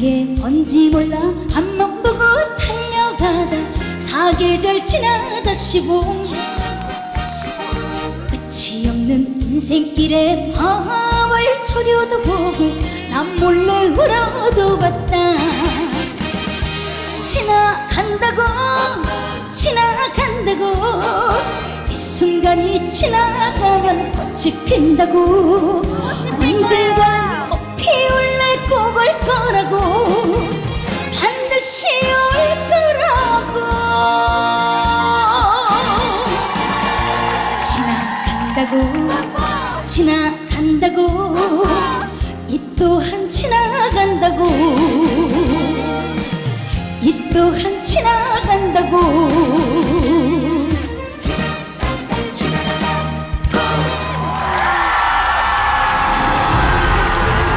게 뭔지 몰라. 앞만 보고 달려가다 사계절 지나다 쉬고 끝이 없는 인생길에 마음을 초려도 보고 난 몰래 울어도 봤다. 지나간다고 지나간다고 이 순간이 지나가면 꽃이 핀다고 지나간다고 지나간다고 이 또한 지나간다고 이 또한 지나간다고